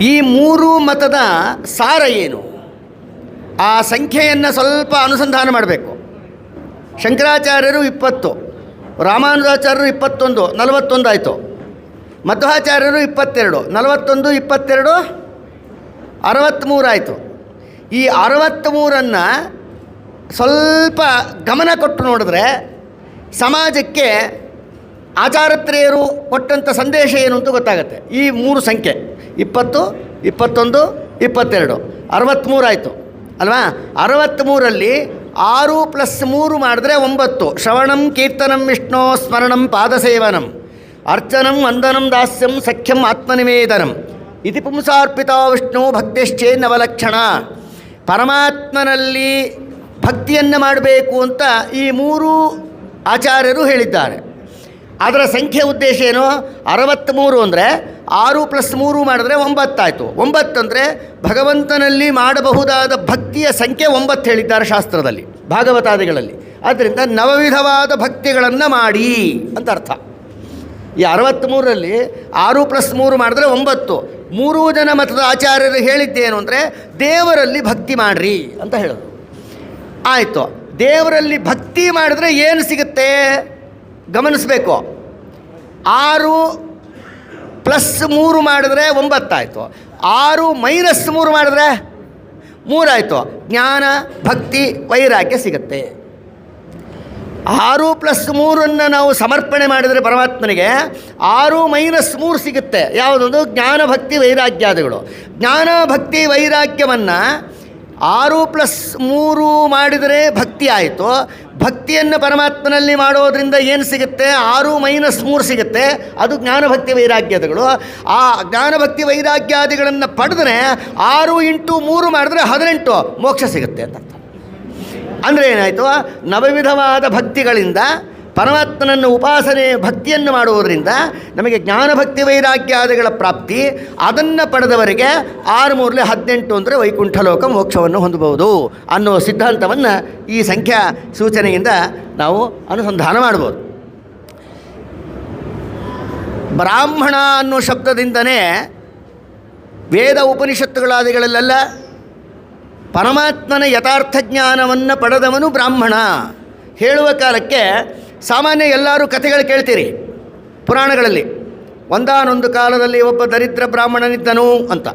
ಈ ಮೂರು ಮತದ ಸಾರ ಏನು? ಆ ಸಂಖ್ಯೆಯನ್ನು ಸ್ವಲ್ಪ ಅನುಸಂಧಾನ ಮಾಡಬೇಕು. ಶಂಕರಾಚಾರ್ಯರು ಇಪ್ಪತ್ತು, ರಾಮಾನುಜಾಚಾರ್ಯರು ಇಪ್ಪತ್ತೊಂದು, ನಲವತ್ತೊಂದು ಆಯಿತು. ಮಧ್ವಾಚಾರ್ಯರು ಇಪ್ಪತ್ತೆರಡು, ನಲವತ್ತೊಂದು, ಇಪ್ಪತ್ತೆರಡು, ಅರವತ್ತ್ಮೂರು ಆಯಿತು. ಈ ಅರವತ್ತ್ಮೂರನ್ನು ಸ್ವಲ್ಪ ಗಮನ ಕೊಟ್ಟು ನೋಡಿದ್ರೆ ಸಮಾಜಕ್ಕೆ ಆಚಾರತ್ರೇಯರು ಕೊಟ್ಟಂಥ ಸಂದೇಶ ಏನು ಅಂತ ಗೊತ್ತಾಗುತ್ತೆ. ಈ ಮೂರು ಸಂಖ್ಯೆ, ಇಪ್ಪತ್ತು, ಇಪ್ಪತ್ತೊಂದು, ಇಪ್ಪತ್ತೆರಡು ಅರವತ್ತ್ಮೂರು ಆಯಿತು. ಅಲ್ವಾ? ಅರವತ್ತ್ಮೂರಲ್ಲಿ ಆರು ಪ್ಲಸ್ ಮೂರು ಮಾಡಿದ್ರೆ ಒಂಬತ್ತು. ಶ್ರವಣಂ, ಕೀರ್ತನಂ, ವಿಷ್ಣೋ, ಸ್ಮರಣಂ, ಪಾದಸೇವನಂ. ಅರ್ಚನಂ, ವಂದನಂ, ದಾಸ್ಯಂ, ಸಖ್ಯಂ, ಆತ್ಮನಿವೇದನಂ. ಇತಿ ಪುಂಸಾರ್ಪಿತ ವಿಷ್ಣು ಭಕ್ತಿಶ್ಚೇನ್ನವಲಕ್ಷಣ ಪರಮಾತ್ಮನಲ್ಲಿ ಭಕ್ತಿಯನ್ನು ಮಾಡಬೇಕು ಅಂತ ಈ ಮೂರು ಆಚಾರ್ಯರು ಹೇಳಿದ್ದಾರೆ. ಅದರ ಸಂಖ್ಯೆ ಉದ್ದೇಶ ಏನು? ಅರವತ್ತ್ಮೂರು ಅಂದರೆ ಆರು ಪ್ಲಸ್ ಮೂರು ಮಾಡಿದ್ರೆ ಒಂಬತ್ತಾಯಿತು ಒಂಬತ್ತಂದರೆ ಭಗವಂತನಲ್ಲಿ ಮಾಡಬಹುದಾದ ಭಕ್ತಿಯ ಸಂಖ್ಯೆ ಒಂಬತ್ತು ಹೇಳಿದ್ದಾರೆ ಶಾಸ್ತ್ರದಲ್ಲಿ, ಭಾಗವತಾದಿಗಳಲ್ಲಿ. ಆದ್ದರಿಂದ ನವವಿಧವಾದ ಭಕ್ತಿಗಳನ್ನು ಮಾಡಿ ಅಂತ ಅರ್ಥ. ಈ ಅರವತ್ತ್ಮೂರರಲ್ಲಿ ಆರು ಪ್ಲಸ್ ಮೂರು ಮಾಡಿದ್ರೆ ಒಂಬತ್ತು. ಮೂರೂ ಜನ ಮತದ ಆಚಾರ್ಯರು ಹೇಳಿದ್ದೇನು ಅಂದರೆ ದೇವರಲ್ಲಿ ಭಕ್ತಿ ಮಾಡ್ರಿ ಅಂತ ಹೇಳೋದು ಆಯಿತು. ದೇವರಲ್ಲಿ ಭಕ್ತಿ ಮಾಡಿದ್ರೆ ಏನು ಸಿಗುತ್ತೆ? ಗಮನಿಸಬೇಕು. ಆರು ಪ್ಲಸ್ ಮೂರು ಮಾಡಿದ್ರೆ ಒಂಬತ್ತಾಯಿತು. ಆರು ಮೈನಸ್ ಮೂರು ಮಾಡಿದ್ರೆ ಮೂರಾಯಿತು. ಜ್ಞಾನ, ಭಕ್ತಿ, ವೈರಾಗ್ಯ ಸಿಗುತ್ತೆ. ಆರು ಪ್ಲಸ್ ಮೂರನ್ನು ನಾವು ಸಮರ್ಪಣೆ ಮಾಡಿದರೆ ಪರಮಾತ್ಮನಿಗೆ ಆರು ಮೈನಸ್ ಮೂರು ಸಿಗುತ್ತೆ. ಯಾವುದೊಂದು? ಜ್ಞಾನ, ಭಕ್ತಿ, ವೈರಾಗ್ಯಾದಿಗಳು. ಜ್ಞಾನ, ಭಕ್ತಿ, ವೈರಾಗ್ಯವನ್ನು ಆರು ಪ್ಲಸ್ ಮೂರು ಮಾಡಿದರೆ ಭಕ್ತಿ ಆಯಿತು. ಭಕ್ತಿಯನ್ನು ಪರಮಾತ್ಮನಲ್ಲಿ ಮಾಡೋದ್ರಿಂದ ಏನು ಸಿಗುತ್ತೆ? ಆರು ಮೈನಸ್ ಮೂರು ಸಿಗುತ್ತೆ. ಅದು ಜ್ಞಾನಭಕ್ತಿ ವೈರಾಗ್ಯತೆಗಳು ಆ ಜ್ಞಾನಭಕ್ತಿ ವೈರಾಗ್ಯಾದಿಗಳನ್ನು ಪಡೆದ್ರೆ ಆರು ಇಂಟು ಮೂರು ಮಾಡಿದ್ರೆ ಹದಿನೆಂಟು ಮೋಕ್ಷ ಸಿಗುತ್ತೆ ಅಂತ ಅಂದರೆ ಏನಾಯಿತು? ನವವಿಧವಾದ ಭಕ್ತಿಗಳಿಂದ ಪರಮಾತ್ಮನನ್ನು ಉಪಾಸನೆ ಭಕ್ತಿಯನ್ನು ಮಾಡುವುದರಿಂದ ನಮಗೆ ಜ್ಞಾನಭಕ್ತಿ ವೈರಾಗ್ಯಾದಿಗಳ ಪ್ರಾಪ್ತಿ, ಅದನ್ನು ಪಡೆದವರಿಗೆ ಆರು ಮೂರಲೆ ಹದಿನೆಂಟು ಅಂದರೆ ವೈಕುಂಠ ಲೋಕ ಮೋಕ್ಷವನ್ನು ಹೊಂದಬಹುದು ಅನ್ನೋ ಸಿದ್ಧಾಂತವನ್ನು ಈ ಸಂಖ್ಯಾ ಸೂಚನೆಯಿಂದ ನಾವು ಅನುಸಂಧಾನ ಮಾಡ್ಬೋದು. ಬ್ರಾಹ್ಮಣ ಅನ್ನೋ ಶಬ್ದದಿಂದನೇ ವೇದ ಉಪನಿಷತ್ತುಗಳಾದಿಗಳಲ್ಲೆಲ್ಲ ಪರಮಾತ್ಮನ ಯಥಾರ್ಥ ಜ್ಞಾನವನ್ನು ಪಡೆದವನು ಬ್ರಾಹ್ಮಣ. ಹೇಳುವ ಕಾಲಕ್ಕೆ ಸಾಮಾನ್ಯ ಎಲ್ಲರೂ ಕಥೆಗಳು ಕೇಳ್ತೀರಿ ಪುರಾಣಗಳಲ್ಲಿ. ಒಂದಾನೊಂದು ಕಾಲದಲ್ಲಿ ಒಬ್ಬ ದರಿದ್ರ ಬ್ರಾಹ್ಮಣನಿದ್ದನು ಅಂತ.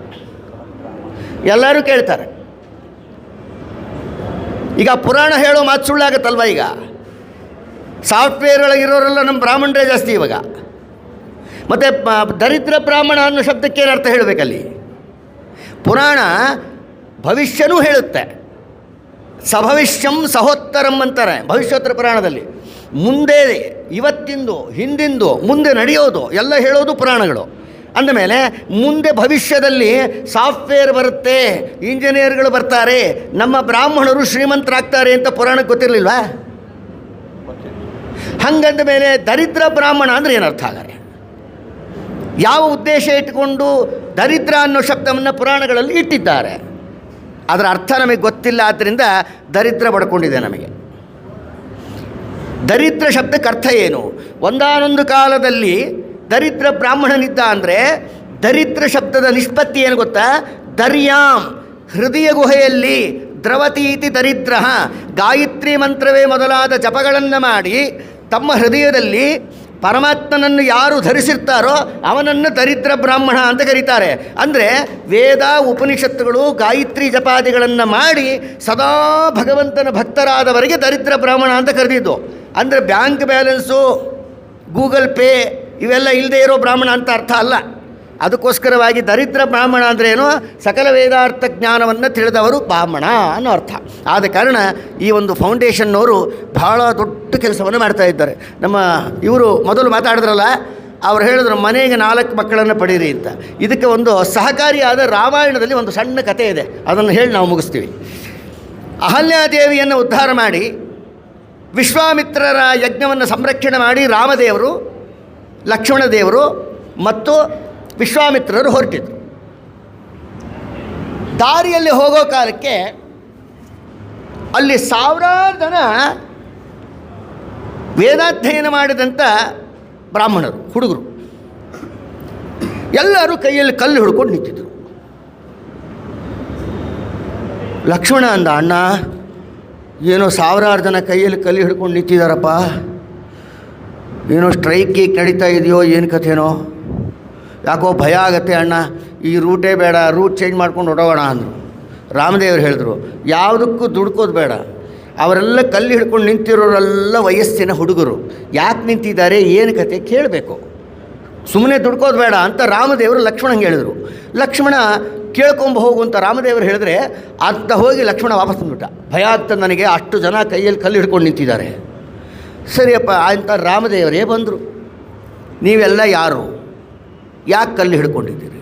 ಎಲ್ಲರೂ ಕೇಳ್ತಾರೆ. ಈಗ ಪುರಾಣ ಹೇಳೋ ಮಾತು ಸುಳ್ಳಾಗತ್ತಲ್ವ ಈಗ? ಸಾಫ್ಟ್ವೇರ್ ಒಳಗಿರೋರೆಲ್ಲ ನಮ್ಮ ಬ್ರಾಹ್ಮಣರೇ ಜಾಸ್ತಿ ಇವಾಗ. ಮತ್ತು ದರಿದ್ರ ಬ್ರಾಹ್ಮಣ ಅನ್ನೋ ಶಬ್ದಕ್ಕೆ ಏನು ಅರ್ಥ ಹೇಳಬೇಕಲ್ಲಿ? ಪುರಾಣ ಭವಿಷ್ಯನೂ ಹೇಳುತ್ತೆ. ಸಭವಿಷ್ಯಂ ಸಹೋತ್ತರಂ ಅಂತಾರೆ ಭವಿಷ್ಯೋತ್ತರ ಪುರಾಣದಲ್ಲಿ. ಮುಂದೆ ಇವತ್ತಿಂದು, ಹಿಂದಿಂದು, ಮುಂದೆ ನಡೆಯೋದು, ಎಲ್ಲ ಹೇಳೋದು ಪುರಾಣಗಳು. ಅಂದಮೇಲೆ, ಮುಂದೆ ಭವಿಷ್ಯದಲ್ಲಿ ಸಾಫ್ಟ್ವೇರ್ ಬರುತ್ತೆ, ಇಂಜಿನಿಯರ್ಗಳು ಬರ್ತಾರೆ, ನಮ್ಮ ಬ್ರಾಹ್ಮಣರು ಶ್ರೀಮಂತರಾಗ್ತಾರೆ ಅಂತ ಪುರಾಣಕ್ಕೆ ಗೊತ್ತಿರಲಿಲ್ವಾ? ಹಂಗಂದ ಮೇಲೆ ದರಿದ್ರ ಬ್ರಾಹ್ಮಣ ಅಂದರೆ ಏನರ್ಥ ಆಗಲ್ಲ ಯಾವ ಉದ್ದೇಶ ಇಟ್ಟುಕೊಂಡು ದರಿದ್ರ ಅನ್ನೋ ಶಬ್ದವನ್ನು ಪುರಾಣಗಳಲ್ಲಿ ಇಟ್ಟಿದ್ದಾರೆ. ಅದರ ಅರ್ಥ ನಮಗೆ ಗೊತ್ತಿಲ್ಲ ಆದ್ದರಿಂದ ದರಿದ್ರ ಪಡ್ಕೊಂಡಿದೆ ನಮಗೆ. ದರಿದ್ರ ಶಬ್ದಕ್ಕೆ ಅರ್ಥ ಏನು? ಒಂದಾನೊಂದು ಕಾಲದಲ್ಲಿ ದರಿದ್ರ ಬ್ರಾಹ್ಮಣನಿದ್ದ ಅಂದರೆ ದರಿದ್ರ ಶಬ್ದದ ನಿಷ್ಪತ್ತಿ ಏನು ಗೊತ್ತಾ? ದರ್ಯಾಂ, ಹೃದಯ ಗುಹೆಯಲ್ಲಿ ದ್ರವತೀತಿ ದರಿದ್ರ, ಗಾಯತ್ರಿ ಮಂತ್ರವೇ ಮೊದಲಾದ ಜಪಗಳನ್ನು ಮಾಡಿ ತಮ್ಮ ಹೃದಯದಲ್ಲಿ ಪರಮಾತ್ಮನನ್ನು ಯಾರು ಧರಿಸಿರ್ತಾರೋ ಅವನನ್ನು ದರಿದ್ರ ಬ್ರಾಹ್ಮಣ ಅಂತ ಕರೀತಾರೆ. ಅಂದರೆ ವೇದ, ಉಪನಿಷತ್ತುಗಳು, ಗಾಯತ್ರಿ ಜಪಾದಿಗಳನ್ನು ಮಾಡಿ ಸದಾ ಭಗವಂತನ ಭಕ್ತರಾದವರಿಗೆ ದರಿದ್ರ ಬ್ರಾಹ್ಮಣ ಅಂತ ಕರೆದಿದ್ದು. ಅಂದರೆ ಬ್ಯಾಂಕ್ ಬ್ಯಾಲೆನ್ಸು, ಗೂಗಲ್ ಪೇ ಇವೆಲ್ಲ ಇಲ್ಲದೇ ಇರೋ ಬ್ರಾಹ್ಮಣ ಅಂತ ಅರ್ಥ ಅಲ್ಲ. ಅದಕ್ಕೋಸ್ಕರವಾಗಿ ದರಿದ್ರ ಬ್ರಾಹ್ಮಣ ಅಂದ್ರೇನು ಸಕಲ ವೇದಾರ್ಥ ಜ್ಞಾನವನ್ನು ತಿಳಿದವರು ಬ್ರಾಹ್ಮಣ ಅನ್ನೋ ಅರ್ಥ. ಆದ ಕಾರಣ ಈ ಒಂದು ಫೌಂಡೇಶನ್ನವರು ಬಹಳ ದೊಡ್ಡ ಕೆಲಸವನ್ನು ಮಾಡ್ತಾ ಇದ್ದಾರೆ. ನಮ್ಮ ಇವರು ಮೊದಲು ಮಾತಾಡಿದ್ರಲ್ಲ, ಅವ್ರು ಹೇಳಿದ್ರು, ಮನೆಗೆ ನಾಲ್ಕು ಮಕ್ಕಳನ್ನು ಪಡೀರಿ ಅಂತ. ಇದಕ್ಕೆ ಒಂದು ಸಹಕಾರಿಯಾದ ರಾಮಾಯಣದಲ್ಲಿ ಒಂದು ಸಣ್ಣ ಕಥೆ ಇದೆ. ಅದನ್ನು ಹೇಳಿ ನಾವು ಮುಗಿಸ್ತೀವಿ. ಅಹಲ್ಯಾದೇವಿಯನ್ನು ಉದ್ಧಾರ ಮಾಡಿ, ವಿಶ್ವಾಮಿತ್ರರ ಯಜ್ಞವನ್ನು ಸಂರಕ್ಷಣೆ ಮಾಡಿ ರಾಮದೇವರು ಲಕ್ಷ್ಮಣ ದೇವರು ಮತ್ತು ವಿಶ್ವಾಮಿತ್ರರು ಹೊರಟಿದ್ರು. ದಾರಿಯಲ್ಲಿ ಹೋಗೋ ಕಾಲಕ್ಕೆ ಅಲ್ಲಿ ಸಾವಿರಾರು ಜನ ವೇದಾಧ್ಯಯನ ಮಾಡಿದಂಥ ಬ್ರಾಹ್ಮಣರು, ಹುಡುಗರು. ಎಲ್ಲರೂ ಕೈಯಲ್ಲಿ ಕಲ್ಲು ಹಿಡ್ಕೊಂಡು ನಿಂತಿದ್ರು. ಲಕ್ಷ್ಮಣ ಅಂದ, ಅಣ್ಣ, ಏನೋ ಸಾವಿರಾರು ಜನ ಕೈಯಲ್ಲಿ ಕಲ್ಲು ಹಿಡ್ಕೊಂಡು ನಿಂತಿದ್ದಾರಪ್ಪ ಏನೋ ಸ್ಟ್ರೈಕ್ ಗೀಕ್ ನಡೀತಾ ಇದೆಯೋ, ಏನು ಕಥೆನೋ? ಯಾಕೋ ಭಯ ಆಗತ್ತೆ ಅಣ್ಣ? ಈ ರೂಟೇ ಬೇಡ ರೂಟ್ ಚೇಂಜ್ ಮಾಡ್ಕೊಂಡು ಹೊಡೋಣ ಅಂದರು. ರಾಮದೇವರು ಹೇಳಿದ್ರು, ಯಾವುದಕ್ಕೂ ದುಡ್ಕೋದು ಬೇಡ. ಅವರೆಲ್ಲ ಕಲ್ಲು ಹಿಡ್ಕೊಂಡು ನಿಂತಿರೋರೆಲ್ಲ ವಯಸ್ಸಿನ ಹುಡುಗರು. ಯಾಕೆ ನಿಂತಿದ್ದಾರೆ, ಏನು ಕತೆ ಕೇಳಬೇಕು. ಸುಮ್ಮನೆ ದುಡ್ಕೋದು ಬೇಡ ಅಂತ ರಾಮದೇವರು ಲಕ್ಷ್ಮಣಂಗೆ ಹೇಳಿದರು. ಲಕ್ಷ್ಮಣ, ಕೇಳ್ಕೊಂಬ ಹೋಗು ಅಂತ ರಾಮದೇವರು ಹೇಳಿದ್ರೆ ಅತ್ತ ಹೋಗಿ ಲಕ್ಷ್ಮಣ ವಾಪಸ್ ಬಂದ್ಬಿಟ್ಟ. ಭಯ ಆಗ್ತದೆ ನನಗೆ, ಅಷ್ಟು ಜನ ಕೈಯಲ್ಲಿ ಕಲ್ಲು ಹಿಡ್ಕೊಂಡು ನಿಂತಿದ್ದಾರೆ. ಸರಿಯಪ್ಪ ಅಂತ ರಾಮದೇವರೇ ಬಂದರು. ನೀವೆಲ್ಲ ಯಾರು? ಯಾಕೆ ಕಲ್ಲು ಹಿಡ್ಕೊಂಡಿದ್ದೀರಿ?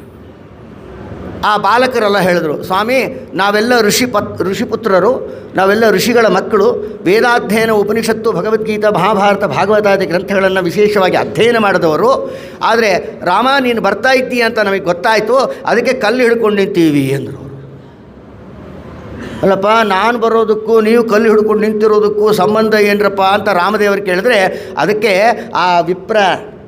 ಆ ಬಾಲಕರೆಲ್ಲ ಹೇಳಿದ್ರು, ಸ್ವಾಮಿ, ನಾವೆಲ್ಲ ಋಷಿ ಪತ್ ಋಷಿಪುತ್ರರು ನಾವೆಲ್ಲ ಋಷಿಗಳ ಮಕ್ಕಳು, ವೇದಾಧ್ಯಯನ, ಉಪನಿಷತ್ತು, ಭಗವದ್ಗೀತಾ, ಮಹಾಭಾರತ, ಭಾಗವತಾದಿ ಗ್ರಂಥಗಳನ್ನು ವಿಶೇಷವಾಗಿ ಅಧ್ಯಯನ ಮಾಡಿದವರು. ಆದರೆ, ರಾಮ, ನೀನು ಬರ್ತಾ ಇದ್ದೀಯ ಅಂತ ನಮಗೆ ಗೊತ್ತಾಯಿತು, ಅದಕ್ಕೆ ಕಲ್ಲು ಹಿಡ್ಕೊಂಡು ನಿಂತೀವಿ ಅಂದರು ಅಲ್ಲಪ್ಪ, ನಾನು ಬರೋದಕ್ಕೂ, ನೀವು ಕಲ್ಲು ಹಿಡ್ಕೊಂಡು ನಿಂತಿರೋದಕ್ಕೂ ಸಂಬಂಧ ಏನರಪ್ಪ? ಅಂತ ರಾಮದೇವರು ಕೇಳಿದ್ರೆ, ಅದಕ್ಕೆ ಆ ವಿಪ್ರ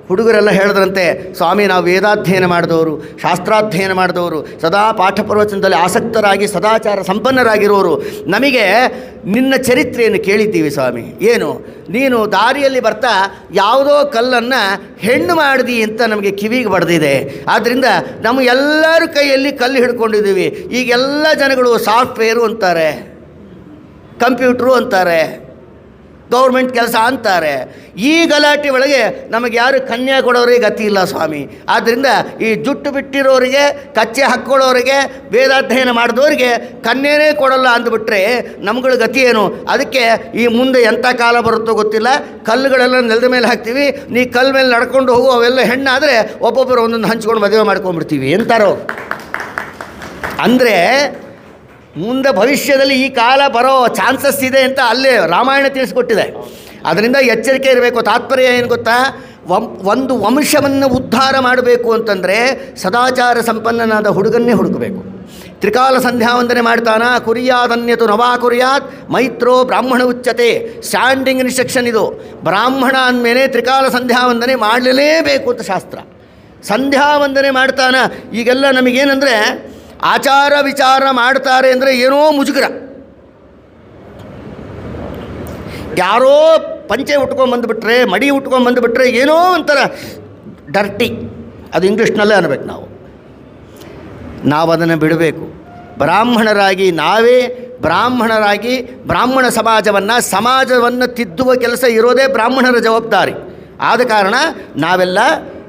ಹುಡುಗರೆಲ್ಲ ಹೇಳಿದ್ರಂತೆ, ಸ್ವಾಮಿ, ನಾವು ವೇದಾಧ್ಯಯನ ಮಾಡಿದವರು, ಶಾಸ್ತ್ರಾಧ್ಯಯನ ಮಾಡಿದವರು, ಸದಾ ಪಾಠ ಪ್ರವಚನದಲ್ಲಿ ಆಸಕ್ತರಾಗಿ, ಸದಾಚಾರ ಸಂಪನ್ನರಾಗಿರೋರು ನಮಗೆ ನಿನ್ನ ಚರಿತ್ರೆಯನ್ನು ಕೇಳಿದ್ದೀವಿ ಸ್ವಾಮಿ. ಏನು? ನೀನು ದಾರಿಯಲ್ಲಿ ಬರ್ತಾ ಯಾವುದೋ ಕಲ್ಲನ್ನು ಹೆಣ್ಣು ಮಾಡಿದಿ ಅಂತ ನಮಗೆ ಕಿವಿಗೆ ಬಡ್ದಿದೆ. ಆದ್ದರಿಂದ ನಮ್ಮ ಎಲ್ಲರ ಕೈಯಲ್ಲಿ ಕಲ್ಲು ಹಿಡ್ಕೊಂಡಿದ್ದೀವಿ. ಈಗೆಲ್ಲ ಜನಗಳು ಸಾಫ್ಟ್ವೇರು ಅಂತಾರೆ, ಕಂಪ್ಯೂಟ್ರು ಅಂತಾರೆ. ಗೌರ್ಮೆಂಟ್ ಕೆಲಸ ಅಂತಾರೆ. ಈ ಗಲಾಟೆ ಒಳಗೆ ನಮಗೆ ಯಾರು ಕನ್ಯಾ ಕೊಡೋರಿಗೆ ಗತಿ ಇಲ್ಲ ಸ್ವಾಮಿ. ಆದ್ದರಿಂದ ಈ ಜುಟ್ಟು ಬಿಟ್ಟಿರೋರಿಗೆ, ಕಚ್ಚೆ ಹಾಕ್ಕೊಳ್ಳೋರಿಗೆ, ವೇದಾಧ್ಯಯನ ಮಾಡಿದವರಿಗೆ ಕನ್ಯೆನೇ ಕೊಡಲ್ಲ ಅಂದ್ಬಿಟ್ರೆ ನಮ್ಗಳ ಗತಿ ಏನು? ಅದಕ್ಕೆ ಈ ಮುಂದೆ ಎಂಥ ಕಾಲ ಬರುತ್ತೋ ಗೊತ್ತಿಲ್ಲ. ಕಲ್ಲುಗಳೆಲ್ಲ ನೆಲದ ಮೇಲೆ ಹಾಕ್ತೀವಿ. ನೀ ಕಲ್ಲು ಮೇಲೆ ನಡ್ಕೊಂಡು ಹೋಗು, ಅವೆಲ್ಲ ಹೆಣ್ಣಾದರೆ ಒಬ್ಬೊಬ್ಬರು ಒಂದೊಂದು ಹಂಚ್ಕೊಂಡು ಮದುವೆ ಮಾಡ್ಕೊಂಡ್ಬಿಡ್ತೀವಿ. ಎಂತಾರೋ? ಅಂದರೆ ಮುಂದೆ ಭವಿಷ್ಯದಲ್ಲಿ ಈ ಕಾಲ ಬರೋ ಚಾನ್ಸಸ್ ಇದೆ ಅಂತ ಅಲ್ಲೇ ರಾಮಾಯಣ ತಿಳಿಸ್ಕೊಟ್ಟಿದೆ. ಅದರಿಂದ ಎಚ್ಚರಿಕೆ ಇರಬೇಕು. ತಾತ್ಪರ್ಯ ಏನು ಗೊತ್ತಾ? వం ಒಂದು ವಂಶವನ್ನು ಉದ್ಧಾರ ಮಾಡಬೇಕು ಅಂತಂದರೆ ಸದಾಚಾರ ಸಂಪನ್ನನಾದ ಹುಡುಗನ್ನೇ ಹುಡುಕಬೇಕು. ತ್ರಿಕಾಲ ಸಂಧ್ಯಾವಂದನೆ ಮಾಡ್ತಾನ, ಕುರಿಯಾದನ್ಯತು ನವಾ ಕುರಿಯಾತ್, ಮೈತ್ರೋ ಬ್ರಾಹ್ಮಣ ಉಚ್ಚತೆ, ಸ್ಟ್ಯಾಂಡಿಂಗ್ ಇನ್ಸ್ಟ್ರಕ್ಷನ್ ಇದು. ಬ್ರಾಹ್ಮಣ ಅಂದಮೇಲೆ ತ್ರಿಕಾಲ ಸಂಧ್ಯಾವಂದನೆ ಮಾಡಲೇಬೇಕು ಅಂತ ಶಾಸ್ತ್ರ. ಸಂಧ್ಯಾವಂದನೆ ಮಾಡ್ತಾನ. ಈಗೆಲ್ಲ ನಮಗೇನೆಂದರೆ ಆಚಾರ ವಿಚಾರ ಮಾಡ್ತಾರೆ ಅಂದರೆ ಏನೋ ಮುಜುಗರ. ಯಾರೋ ಪಂಚೆ ಉಟ್ಕೊಂಡು ಬಂದುಬಿಟ್ರೆ, ಮಡಿ ಉಟ್ಕೊಂಡು ಬಂದುಬಿಟ್ರೆ ಏನೋ ಒಂಥರ ಡರ್ಟಿ ಅದು ಇಂಗ್ಲೀಷ್ನಲ್ಲೇ ಅನ್ಬೇಕು ನಾವು. ನಾವು ಅದನ್ನು ಬಿಡಬೇಕು. ಬ್ರಾಹ್ಮಣರಾಗಿ ನಾವೇ ಬ್ರಾಹ್ಮಣರಾಗಿ ಬ್ರಾಹ್ಮಣ ಸಮಾಜವನ್ನು ಸಮಾಜವನ್ನು ತಿದ್ದುವ ಕೆಲಸ ಇರೋದೇ ಬ್ರಾಹ್ಮಣರ ಜವಾಬ್ದಾರಿ. ಆದ ಕಾರಣ ನಾವೆಲ್ಲ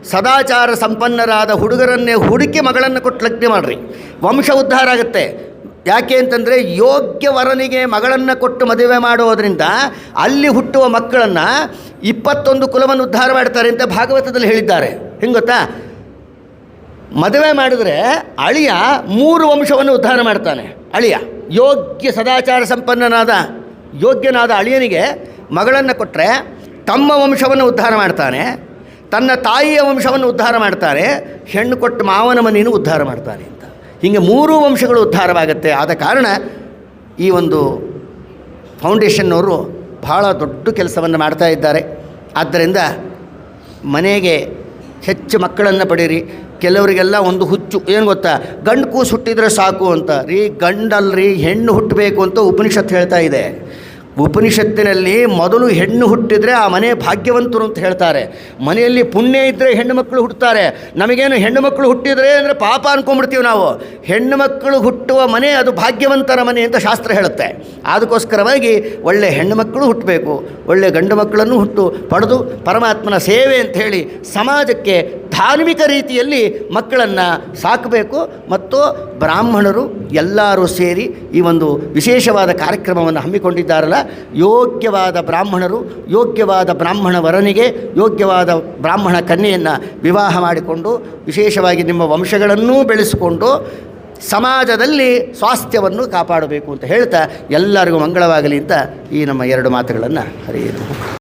ಸದಾಚಾರ ಸಂಪನ್ನರಾದ ಹುಡುಗರನ್ನೇ ಹುಡುಕಿ ಮಗಳನ್ನು ಕೊಟ್ಟು ಲಗ್ನ ಮಾಡಿರಿ. ವಂಶ ಉದ್ಧಾರ ಆಗುತ್ತೆ. ಯಾಕೆ ಅಂತಂದರೆ ಯೋಗ್ಯ ವರನಿಗೆ ಮಗಳನ್ನು ಕೊಟ್ಟು ಮದುವೆ ಮಾಡೋದರಿಂದ ಅಲ್ಲಿ ಹುಟ್ಟುವ ಮಕ್ಕಳನ್ನು ಇಪ್ಪತ್ತೊಂದು ಕುಲವನ್ನು ಉದ್ಧಾರ ಮಾಡ್ತಾರೆ ಅಂತ ಭಾಗವತದಲ್ಲಿ ಹೇಳಿದ್ದಾರೆ. ಹೆಂಗೆ ಗೊತ್ತಾ? ಮದುವೆ ಮಾಡಿದ್ರೆ ಅಳಿಯ ಮೂರು ವಂಶವನ್ನು ಉದ್ಧಾರ ಮಾಡ್ತಾನೆ. ಅಳಿಯ, ಯೋಗ್ಯ ಸದಾಚಾರ ಸಂಪನ್ನನಾದ, ಯೋಗ್ಯನಾದ ಅಳಿಯನಿಗೆ ಮಗಳನ್ನು ಕೊಟ್ಟರೆ ತಮ್ಮ ವಂಶವನ್ನು ಉದ್ಧಾರ ಮಾಡ್ತಾನೆ. ತನ್ನ ತಾಯಿಯ ವಂಶವನ್ನು ಉದ್ಧಾರ ಮಾಡ್ತಾರೆ, ಹೆಣ್ಣು ಕೊಟ್ಟು ಮಾವನ ಮನೆಯನ್ನು ಉದ್ಧಾರ ಮಾಡ್ತಾರೆ ಅಂತ. ಹೀಗೆ ಮೂರೂ ವಂಶಗಳು ಉದ್ಧಾರವಾಗುತ್ತೆ. ಆದ ಕಾರಣ ಈ ಒಂದು ಫೌಂಡೇಶನ್ನವರು ಬಹಳ ದೊಡ್ಡ ಕೆಲಸವನ್ನು ಮಾಡ್ತಾ ಇದ್ದಾರೆ. ಆದ್ದರಿಂದ ಮನೆಗೆ ಹೆಚ್ಚು ಮಕ್ಕಳನ್ನು ಪಡೀರಿ ಕೆಲವರಿಗೆಲ್ಲ ಒಂದು ಹುಚ್ಚು. ಏನು ಗೊತ್ತಾ? ಗಂಡು ಕೂಸು ಹುಟ್ಟಿದರೆ ಸಾಕು ಅಂತ. ರೀ ಗಂಡಲ್ರಿ ಹೆಣ್ಣು ಹುಟ್ಟಬೇಕು ಅಂತ ಉಪನಿಷತ್ತು ಹೇಳ್ತಾ ಇದೆ. ಉಪನಿಷತ್ತಿನಲ್ಲಿ ಮೊದಲು ಹೆಣ್ಣು ಹುಟ್ಟಿದರೆ ಆ ಮನೆ ಭಾಗ್ಯವಂತರು ಅಂತ ಹೇಳ್ತಾರೆ. ಮನೆಯಲ್ಲಿ ಪುಣ್ಯ ಇದ್ದರೆ ಹೆಣ್ಣು ಮಕ್ಕಳು ಹುಟ್ಟುತ್ತಾರೆ ನಮಗೇನು ಹೆಣ್ಣು ಮಕ್ಕಳು ಹುಟ್ಟಿದರೆ ಅಂದರೆ ಪಾಪ ಅಂದ್ಕೊಂಡ್ಬಿಡ್ತೀವಿ ನಾವು. ಹೆಣ್ಣು ಮಕ್ಕಳು ಹುಟ್ಟುವ ಮನೆ ಅದು ಭಾಗ್ಯವಂತರ ಮನೆ ಅಂತ ಶಾಸ್ತ್ರ ಹೇಳುತ್ತೆ. ಅದಕ್ಕೋಸ್ಕರವಾಗಿ ಒಳ್ಳೆ ಹೆಣ್ಣು ಮಕ್ಕಳು ಹುಟ್ಟಬೇಕು. ಒಳ್ಳೆ ಗಂಡು ಮಕ್ಕಳನ್ನು ಹುಟ್ಟು, ಪಡೆದು ಪರಮಾತ್ಮನ ಸೇವೆ ಅಂತ ಹೇಳಿ ಸಮಾಜಕ್ಕೆ ಧಾರ್ಮಿಕ ರೀತಿಯಲ್ಲಿ ಮಕ್ಕಳನ್ನು ಸಾಕಬೇಕು ಮತ್ತು ಬ್ರಾಹ್ಮಣರು ಎಲ್ಲರೂ ಸೇರಿ ಈ ಒಂದು ವಿಶೇಷವಾದ ಕಾರ್ಯಕ್ರಮವನ್ನು ಹಮ್ಮಿಕೊಂಡಿದ್ದಾರಲ್ಲ, ಯೋಗ್ಯವಾದ ಬ್ರಾಹ್ಮಣರು, ಯೋಗ್ಯವಾದ ಬ್ರಾಹ್ಮಣ ವರನಿಗೆ ಯೋಗ್ಯವಾದ ಬ್ರಾಹ್ಮಣ ಕನ್ಯೆಯನ್ನು ವಿವಾಹ ಮಾಡಿಕೊಂಡು ವಿಶೇಷವಾಗಿ ನಿಮ್ಮ ವಂಶಗಳನ್ನೂ ಬೆಳೆಸಿಕೊಂಡು ಸಮಾಜದಲ್ಲಿ ಸ್ವಾಸ್ಥ್ಯವನ್ನು ಕಾಪಾಡಬೇಕು ಅಂತ ಹೇಳ್ತಾ ಎಲ್ಲರಿಗೂ ಮಂಗಳವಾಗಲಿ ಅಂತ ಈ ನಮ್ಮ ಎರಡು ಮಾತುಗಳನ್ನು ಹರಿಯಿತು.